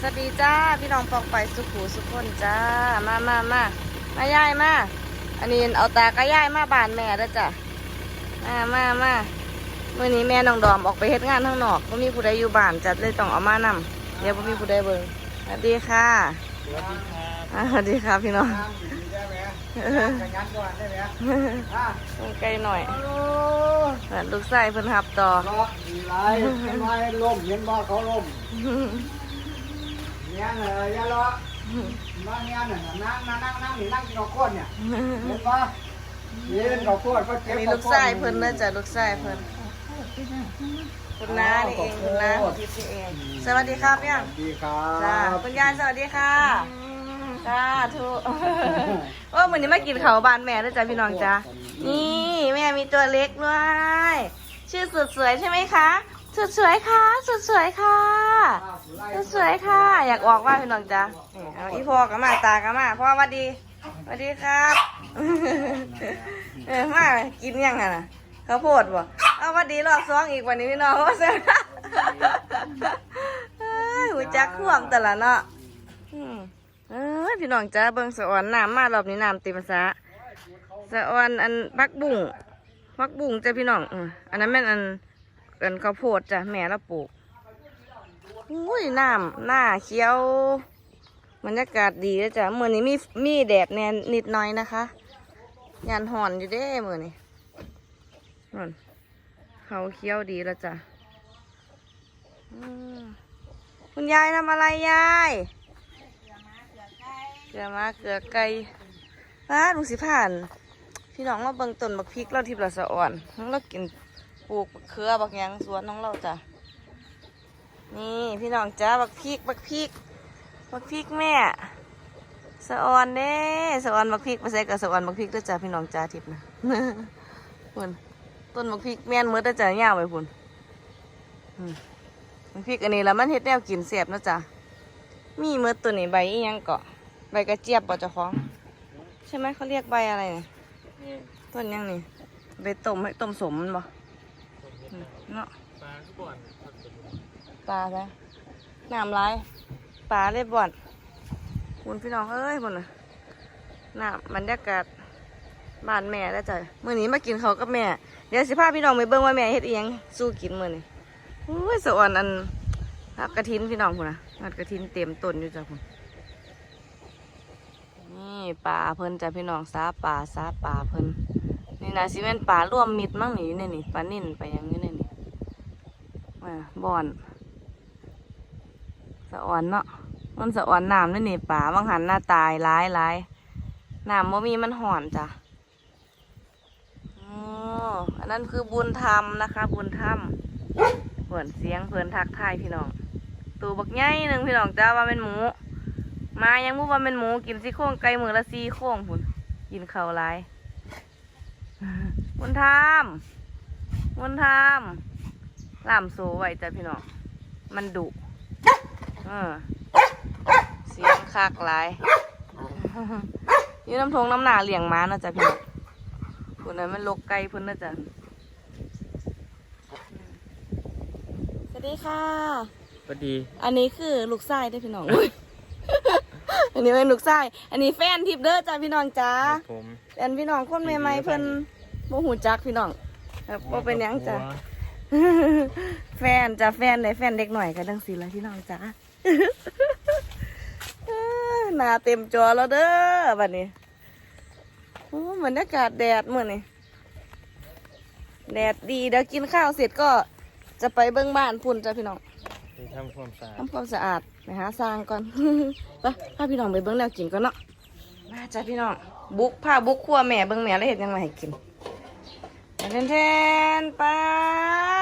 สวัสดีจ้าพี่น้องปองไปสุขูสุขคนจ้ามามามามาย่ายมาอันนี้เอาตากระย่ายมาบ้านแม่เด้อจ้ะมามามาเมื่อนี้แม่น้องดอมออกไปเฮ็ดงานข้างนอกไม่มีผู้ใดอยู่บ้านจัดเลยต้องเอามานำเดี๋ยวไม่มีผู้ใดเบิ่งสวัสดีค่ะสวัสดีครับอ่าสวัสดีค่ะพี่น้องน้ำอยู่ได้ไหมอย่างนั้นก่อนได้ไหมอะต้องใกล้หน่อยโอ้เปิดลูกไส้เพิ่นหับต่อก็ดีไรเห็นไหมล่มเห็นบ่เขาล่ม เนี่ยเลยยาล้อมาเนี่ยน่ะนั่งนั่งนั่งนั่งนี่นั่งกินข้าวโพดเนี่ยเห็นบ่ยืนข้าวโพดก็เก็อับนนี้ลูกไส้เพิ่นนะจ้ะลูกไส้เพิ่นคุณน้านี่เองคุณน้าของทิพย์นี่เองสวัสดีครับยังดีครัจ้าบคุณยายสวัสดีค่ะจ้าทุกว่าเหมือนนี้มากินเขาวบ้านแม่ด้วยจ้ะพี่น้องจ้านี่แม่มีตัวเล็กด้วย ชื่อสุดสวยใช่ไหมคะ สุดสวยค่ะ สุดสวยค่ะ สุดสวยค่ะ อยากออกว่าพี่น้องจ้านี่เอาอีพ่อกับมาตากับมาพ่อสวัสดีสวัสดีครับ เออมากินยังไงน่ะข้าวโพดบ่เอาสวัสดีรอบสองอีกวันนี้พี่น้องว่าเสียเอ้ยหูจักข่วมแต่ละเนาะอืมเอ้ยพี่น้องจ้าเบิ่งสะออนน้ำมารอบนี้น้ำเต็มสระสะออนอันพักบุ้งพักบุ้งจ้ะพี่น้องอันนั้นแม่นอัน อันข้าวโพดจ้ะแม่เราปลูกอุ้ยน้ำหน้าเขียวบรรยากาศดีเลยจ้ะเมื่อนี้มีมีแดดแน่นิดหน่อยนะคะยานห่อนอยู่เด้เมื่อนี้นั่นเขาเขียวดีแล้วจ้ะคุณยายทำอะไรยายเกลือมาเกลือไก่ป้าดูสิผ่าน พี่น้องเราเบิ่งต้นบักพริกเราทิพย์ละสะอ่อนน้งเรากิน ปลูกบักเขือบักหยังสวนน้องเราจ้ะนี่พี่น้องจ้าบักพริกบักพริกบักพริกแม่สะอ่อนเด้สะอ่อนบักพริกไปใส่กับสะอ่อนบักพริกด้วยจ้ะพี่น้องจ้าทิพย์นะพุ่นต้นบักพริกแม่นเมื่อได้จ้ะยาวไปพุ่นอืมมันพริกอันนี้แล้วมันเฮ็ดแนวกินเสียบนะจ๊ะมีเมื่อตัวนี้ใบอีหยังเกาะใบกระเจี๊ยบบ่เจ้าของ ใช่ไหมเขาเรียกใบอะไรเนี่ยต้นหยังนี่ใบต้มให้ต้มสมมันบ่อืม เนาะปลาทุกบ่อนปลาซะน้ำลายปลาเลยบ่อนคุณพี่น้องเอ้ยบ่นน่ะน้ำบรรยากาศบ้านแม่แล้วจ้ะมื้อนี้มากินข้าวกับแม่ เดี๋ยวสิพาพี่น้องไปเบิ่งว่าแม่เฮ็ดอีหยังสู้กินมื้อนี้อุ้ยสะอ่อนอันหักกระทินพี่น้องคุณนะหักกระทินเต็มต้นอยู่จ้ะคุณนี่ปลาเพิ่นจ้ะพี่น้องซาปลาซาปลาเพิ่น นี่นะสิเป็นปลาร่วมมิดมั้งนี่อยู่ในนี่ปลานิ่นไปอย่างนี้ในนี่มาบ่อนสะอ่อนเนาะมันสะอ่อนน้ำนี่นี่ปลาบางหันหน้าตายร้ายร้ายน้ำบ่มีมันห่อนจ้ะอ๋ออันนั้นคือบุญธรรมนะคะ บุญธรรมเพื่อนเสียงเพื่อนทักทายพี่น้องตัวบักใหญ่หนึ่งพี่น้องจ้าว่าเป็นหมู มายังมูว่าเป็นหมูกินซี่โครงไก่มือละซี่โครงพุ่นกินข้าวหลาย มุนทามมุนทามล่ามโซไว้จ้ะพี่น้อง มันดุเออเสียงคักหลายนี่น้ำทงน้ำหนาเลี้ยงม้านะจ๊ะพี่น้องพุ่นนั้นมันลกไก่พุ่นนะจ๊ะสวัสดีค่ะ สวัสดี อันนี้คือลูกไส้ได้อพี่น้อง อันนี้เป็นลูกไส้ อันนี้แฟนทิพย์เด้อจ้าพี่น้องจ้าผมแฟนพี่น้องคนใหม่ๆเพิ่น โมหูจักพี่น้องครับบ่เป็นหยังจ้าแฟนจ้าแฟนได้แฟนเด็กหน่อยกันดังสิละพี่น้องจ้าเอ้อหน้าเต็มจอแล้วเด้อบัดนี้โอ้บรรยากาศแดดมื้อนี้แดดดีเดี๋ยวกินข้าวเสร็จก็จะไปเบิ่งบ้านพุ่นจ้าพี่น้อง ไปทำความสะอาดทำความสะอาดไปหาสร้างก่อน ไปพาพี่น้องไปเบิ้งแนวกินก่อนเนาะมาจ้ะพี่น้องบุกพาบุกครัวแม่เบิ้งแม่แล้วเห็ดยังไงให้กิน แทนแทนๆป้า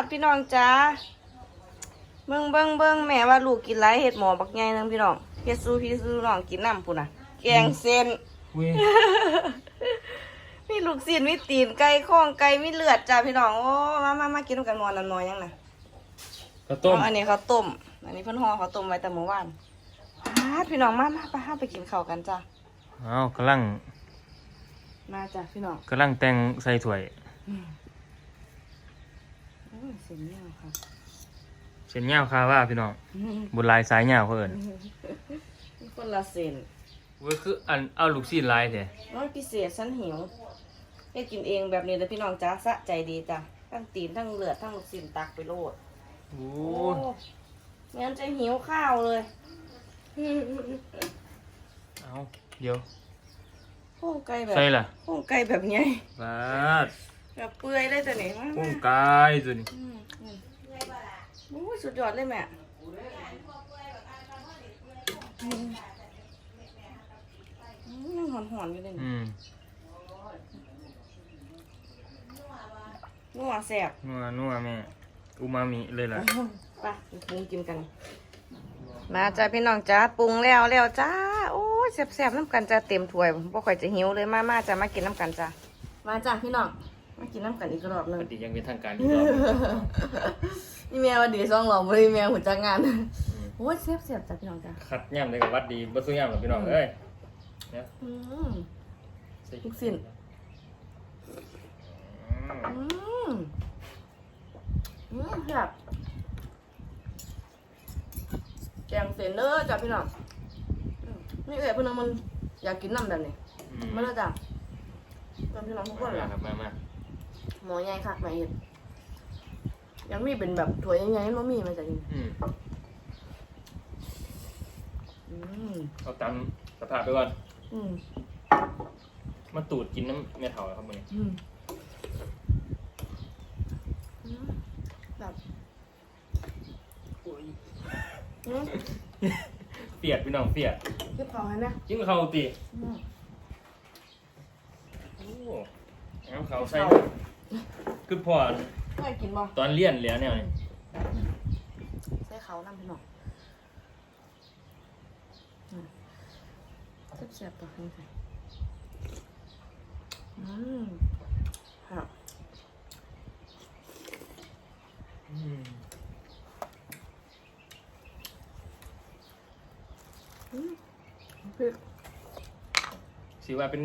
ดพี่น้องจ้าเบิ้งเบิ้งเบิ้งแม่ว่าลูกกินไรเห็ดหมอบักใหญ่นึงพี่น้องเฮ็ดสู้พี่สู้น้องกินน้ำปุ่นน่ะแกงเส้นเว้ยมีลูกศิษย์มีตีนไก่ข้องไก่มีเลือดจ้าพี่น้องโอ้มามามากินกันมอนนันมอยยังน่ะข้าวต้มอ๋ออันนี้เขาวต้ม อันนี้เพิ่นห่อเขาวต้มไว้แต่เมื่อวานพาดพี่น้องมามาไปห้าไปกินข้าวกันจ้ะอ้าวกำลังมาจ้ะพี่น้องกำลังแต่งใส่ถ้วย โอ้ยเสียงเงี้ยค่ะเส้นยาวคาว่าพี่น้องบุญลายสายยาวเขาเอินคนละเส้นเว้ยคืออันเอาลูกซีนลายแท้น้อยพิเศษฉันหิวให้กินเองแบบนี้เลยพี่น้องจ้าสะใจดีจ้ะทั้งตีนทั้งเลือดทั้งลูกชิ้นตักไปโลดโอ้โอ้ไม่งั้นจะหิวข้าวเลยเอาเดี๋ยวโค้งไก่แบบใส่ล่ะโค้งไก่แบบไงบาด แบบเปื่อยได้ตัวนี้มากุ้งมากายตัวนี้อืมอืมโอ้ยสุดยอดเลยแม่อืมอืมยังหอนๆอยู่เลยนี่อืมนัวแสบนัวนัวแม่อูมามิเลยล่ะไปไปปรุงกินกัน มาจ้าพี่น้องจ้าปรุงแล้วแล้วจ้าโอ้ยแซ่บๆน้ำกันจ้าเต็มถ้วยบ่ค่อยจะหิวเลยมามาจ้ามากินน้ำกันจ้ามาจ้าพี่น้อง มากินน้ำกันอีกรอบหนึง ปฏิยังเป็นทางการอีกรอบนี่แม่วันดีสองหลอกบ่ได้แม่หัวจักงานโอ้ยแซ่บๆจ้าพี่น้องจ้าคัดย่ำเลยกับวัดดีบ่สู้ย่ำหรอกพี่น้องเอ้ยเนี่ยอืมใส่ลูกชิ้นอืมอืมอืมแซ่บแกงเส้นเด้อจ้าพี่น้องอืมนี่เอ๋ยเพิ่นเอามันอยากกินน้ำแบบนี้อืมมาแล้วจ้าจ้าพี่น้องทุกคนมาล่ะครับมามา หมอใหญ่คักไหมเห็นยังมีเป็นแบบถ้วยใหญ่ๆมันมีมาจากนี่อืมอืมเอาตามสภาพไปก่อน อืมมาตูดกินน้ำเมียเถาครับมึงอืมอืมแบบอืมเปียดพี่น้องเปียดเก็บของให้นะกินข้าวตีอืม โอ้เอาเขาใส่ คือพอไม่กินบ่ตอนเลี้ยนเหลือเนี่ยนี่ใส่เขาน้ำพี่น้องอืมแซ่บๆต่อให้ใส่อืมครับอืมพริกสิว่าเป็น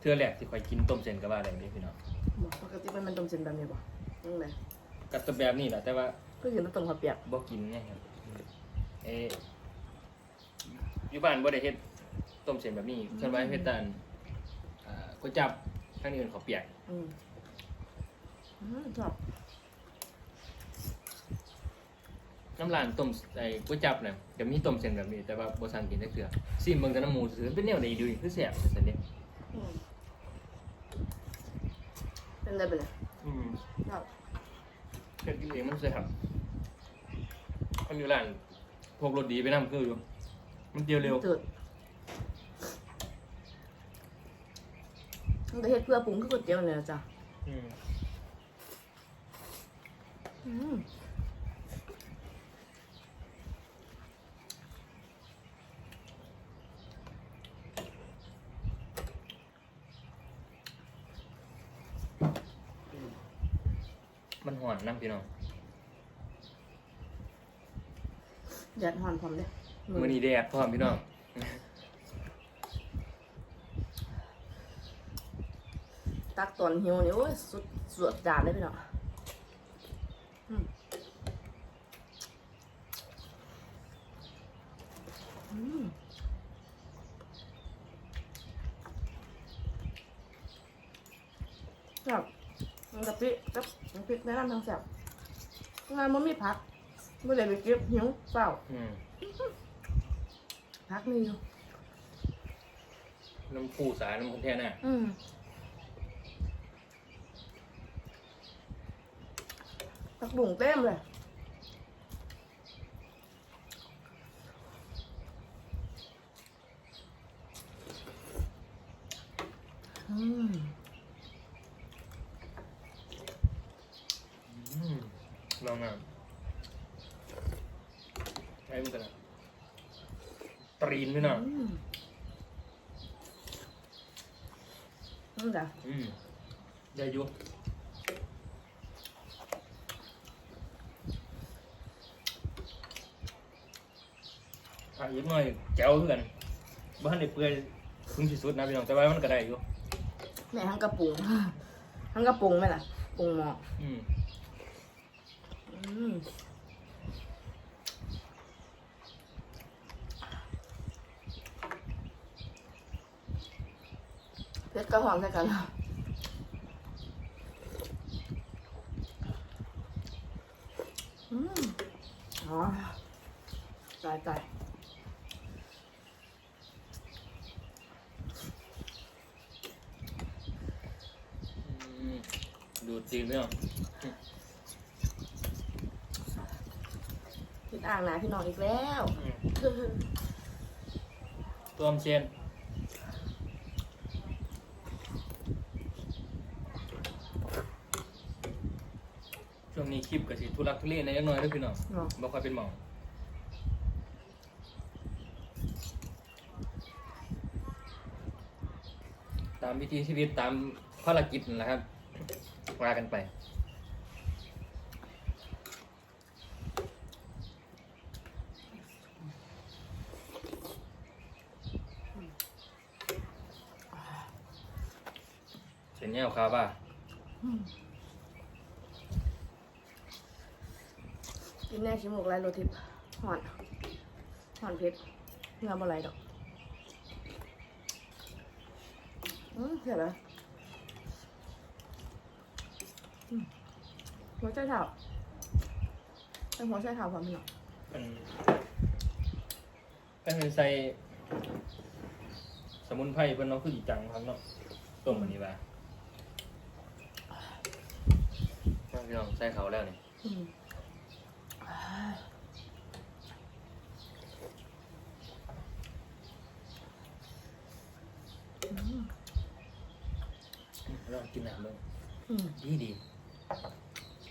เทื่อแรกที่ข่อยกินต้มเส้นกับว่าอะไรนี่พี่น้องบอกปกติมันเป็นต้มเส้นแบบนี้บ่ยังไงกับตัวแบบนี้แหละแต่ว่าก็คือน้ำต้มข้าวเปียกบ่กินไงครับเอออยู่บ้านบ่ได้เฮ็ดต้มเส้นแบบนี้ส่วนมากเฮ็ดแต่อันอ่าก๋วยจับทางนี้เป็นข้าวเปียกอืมอืมชอบน้ำร้านต้มไอ้ก๋วยจับน่ะจะมีต้มเส้นแบบนี้แต่ว่าบ่สั่งกินจักเทื่อซิมเบิ่งแต่น้ำหมูซื่อๆเป็นแนวใดดูนี่คือแซ่บซั่นเด้อืม เป็นไรเป็นไรอืมชอบเฮ็ดกินเองมันแซ่บอันอยู่ร้านพวกรสดีไปนำคืออยู่ มันเดียวเร็วจืดมันก็เฮ็ดเพื่อปรุงคือก๋วยเตี๋ยวเนี่ยจ้ะอืม อืม มันหอนน้ำพี่น้องแดดหอนพร้อมเด้อมื้อนี้แดดพร้อมพี่น้องตักตอนหิวนี่โอ้ยสุดสวดจานเลยพี่น้องอืมอืมครับ มันกะปิกับน้ำพริกแนะนำทางแซ่บงานมันมีผักไม่เลยไปเก็บหิวเปล่าอืมพักมีอยู่น้ำผู้สายน้ำคนแท้น่ะอืมผักบุ่งเต็มเลย อืม อืม ลองน้ำให้มันกันนะตรีนพี่น้องอืมนี่จ้ะอืมได้อยุอะอีกหน่อยแจ๋วเพื่อนบ้านในเปื่อยถึงที่สุดนะพี่น้องแต่ว่ามันก็ได้อยู่ แม่ทั้งกระปุงทั้งกระปุงไหมล่ะปรุงหม้ออืมอืมอืม เพชรกระหองใช่กันอืมอ๋อตายตายดูดจีนเรื่อง พิดอ่างนะพี่น้องอีกแล้วตัวมเชนช่วงนี้คลิปกับสิทุลักทุเลในยังน้อยเด้วยพี่น้องเนาะบ่ค่อยเป็นหมองตามวิธีชีวิตตามภารกิจนั่นแหละครับว่ากันไป เส้นแนวครับว่ากินแน่ชิมูกไรโรทิปหอนหอนเพชรเนื้อบ่ไหลดอกอืมเสียแล้วอืมหัวใจเท้าเป็นหัวใจเท้าความพี่น้องมันก็คือใส่สมุนไพรเพิ่นเนาะคืออีจังครับเนาะต้มอันนี้ว่า พี่น้องใส่เขาแล้วนี่อืมเรากินน้ำเลยอืมดีดี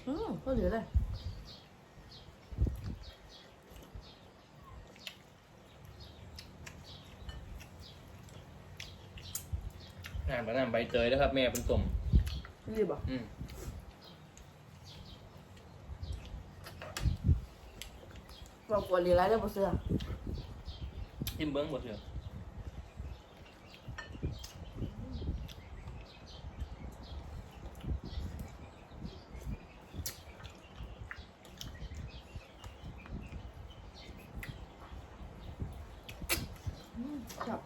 อืมก็เหลือเลยน้ำกับน้ำใบเตยนะครับ แม่เป็นต้มรีบอะอืม บอกปวดหรือไรได้บ่เสื้อจิ้มเบิ้งบ่เชื่อครับ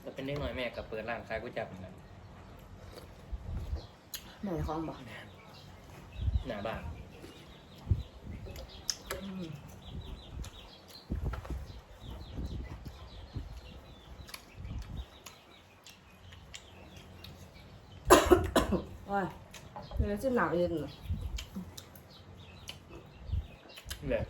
แต่เป็นเด็กน้อยแม่กับเปิดร้านขายก๋วยจั๊บเหมือนกัน ไหนของบ่หน้าบ้าน อืมว้ายเดี๋ยวจิ้มหนักเย็นเหรอนี่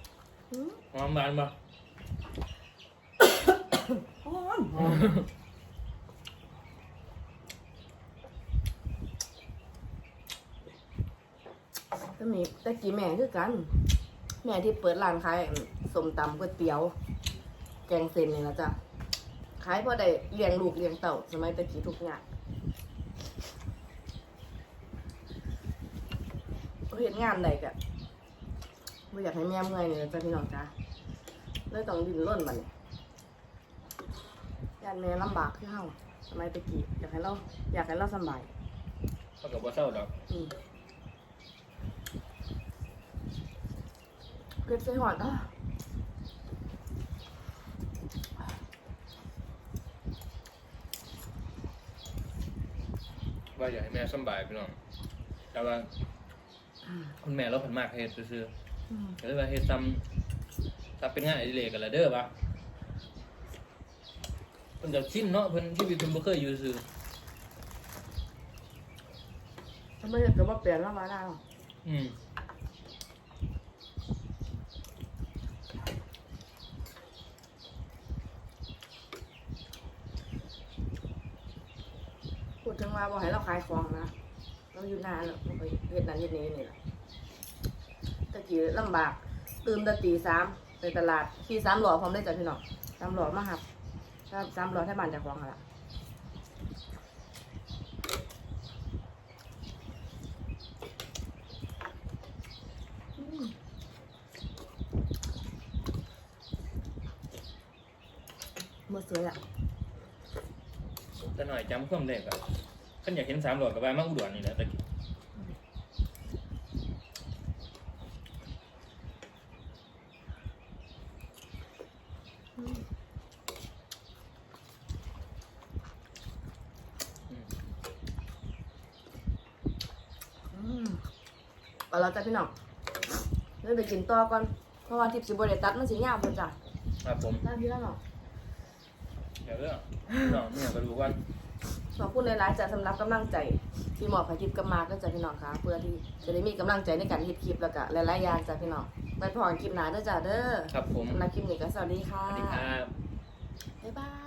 แหละอืมหอมบานบ่หอมหอมก็มีตะกี้แม่คือกันแม่ที่เปิดร้านขายสมตำก๋วยเตี๋ยว แกงเส้นนี่ละจ้ะขายพอได้เลี้ยงลูกเลี้ยงเต่าสมัยตะกี้ทุกอย่างก็เห็นงานใดกะไม่อยากให้แม่เมื่อยเลยจ้ะพี่น้องจ้ะเลยต้องดิ้นร่นมันเนี่ยยานแม่ลำบากคือเฮาสมัยตะกี้อยากให้เราอยากให้เราสำบายเขากับบ่เศร้าดอก อืม เก็บใส่หอดอะว่าอยากให้แม่สำบายพี่น้อง แต่ว่าคุณแม่เราเพิ่นมากเฮ็ดซื่ออืมๆก็เลยว่าเฮ็ดซ้ำถ้าเป็นงานอดิเรกกันละเด้อวะเพิ่นจะชินเนาะเพิ่นชีวิตเพิ่นบ่เคยอยู่ซื่อทำไมถึงว่าเปลี่ยนแล้วมาได้หรออืม พูดถึง ว่าบอกให้เราขายของนะเราอยู่นานแล้วเราไปเฮ็ดนั้นเฮ็ดนี้นี่แหละตะกี้ลำบาก ตื่นต่ตีสามไปตลาดขี่สามหล่อพร้อมได้จ้ะพี่น้องสามหล่อมาหับถ้าสามหล่อให้บ้านจากของหั่นละอืมบ่สวยอะแต่หน่อยจำความได้ก็คัน ขันอยากเห็นสามหลอดกับว่ามาอุดรนี่แหละตะกี้เอาละจ้ะพี่น้องเริ่ไปกินต่อก่อน เพราะว่าทิปสิบริตัดมันสียาวหมดจ้ะครับผมได้พี่แล้วเนาะเดี๋ยวเรื่องน้องเนี่ยก็รู้ว่า ขอบคุณหลายๆจ้ะสำหรับกำลังใจที่หมอบให้ทิพย์กับมาก็จ้ะพี่น้องค่ะเพื่อที่จะได้มีกำลังใจในการเฮ็ดคลิปแล้วก็หลายๆอย่างจ้ะพี่น้องไปพอกันคลิปหน้าเด้อจ้ะเด้อครับผมสำหรับคลิปนี้ก็สวัสดีค่ะสวัสดีครับบ๊ายบาย